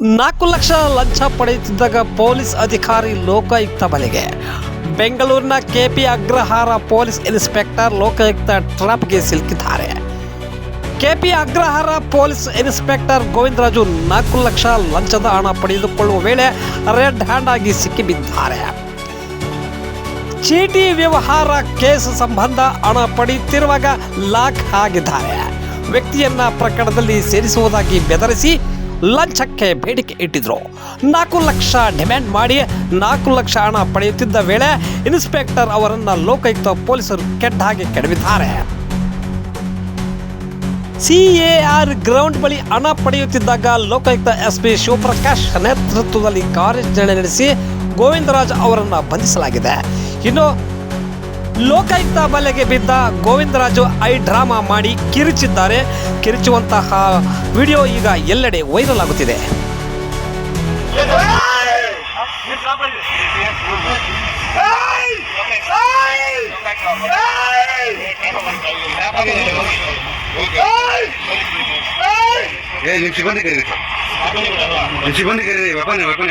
ನಾಲ್ಕು ಲಕ್ಷ ಲಂಚ ಪಡೆಯುತ್ತಿದ್ದಾಗ ಪೊಲೀಸ್ ಅಧಿಕಾರಿ ಲೋಕಾಯುಕ್ತ ಬಲೆಗೆ. ಬೆಂಗಳೂರಿನ KP Agrahara police inspector Lokayukta ಟ್ರಾಪ್ಗೆ ಸಿಲುಕಿದ್ದಾರೆ. KP Agrahara police inspector Govindaraju ನಾಲ್ಕು ಲಕ್ಷ ಲಂಚದ ಹಣ ಪಡೆದುಕೊಳ್ಳುವ ವೇಳೆ ರೆಡ್ ಹ್ಯಾಂಡ್ ಆಗಿ ಸಿಕ್ಕಿಬಿದ್ದಾರೆ. ಚೀಟಿ ವ್ಯವಹಾರ ಕೇಸ್ ಸಂಬಂಧ ಹಣ ಪಡೆಯುತ್ತಿರುವಾಗ ಲಾಕ್ ಆಗಿದ್ದಾರೆ. ವ್ಯಕ್ತಿಯನ್ನ ಪ್ರಕರಣದಲ್ಲಿ ಸೇರಿಸುವುದಾಗಿ ಬೆದರಿಸಿ ಲಂಚಕ್ಕೆ ಬೇಡಿಕೆ ಇಟ್ಟಿದ್ರು. ನಾಲ್ಕು ಲಕ್ಷ ಡಿಮ್ಯಾಂಡ್ ಮಾಡಿ ನಾಲ್ಕು ಲಕ್ಷ ಹಣ ಪಡೆಯುತ್ತಿದ್ದ ವೇಳೆ ಇನ್ಸ್ಪೆಕ್ಟರ್ ಅವರನ್ನು ಲೋಕಾಯುಕ್ತ ಪೊಲೀಸರು ಕೆಟ್ಟ ಹಾಗೆ ಕೆಡವಿದ್ದಾರೆ. ಆರ್ ಗ್ರೌಂಡ್ ಬಳಿ ಹಣ ಪಡೆಯುತ್ತಿದ್ದಾಗ ಲೋಕಾಯುಕ್ತ ಎಸ್ ಪಿ ಶಿವಪ್ರಕಾಶ್ ನೇತೃತ್ವದಲ್ಲಿ ಕಾರ್ಯಾಚರಣೆ ನಡೆಸಿ ಗೋವಿಂದರಾಜ್ ಅವರನ್ನು ಬಂಧಿಸಲಾಗಿದೆ. ಇನ್ನು ಲೋಕಾಯುಕ್ತ ಬಲೆಗೆ ಬಿದ್ದ ಗೋವಿಂದರಾಜು ಐ ಡ್ರಾಮಾ ಮಾಡಿ ಕಿರಿಚಿದ್ದಾರೆ. ಕಿರಿಚುವಂತಹ ವಿಡಿಯೋ ಈಗ ಎಲ್ಲೆಡೆ ವೈರಲ್ ಆಗುತ್ತಿದೆ. ಸಿಬ್ಬಂದಿ ಕರೀರಿ ಸಿಬ್ಬಂದಿ ಕರೀರಿ weapon weapon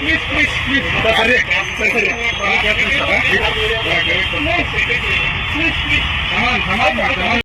please please please సరే సరే ప్లీజ్ ప్లీజ్ సమాన్ సమాన్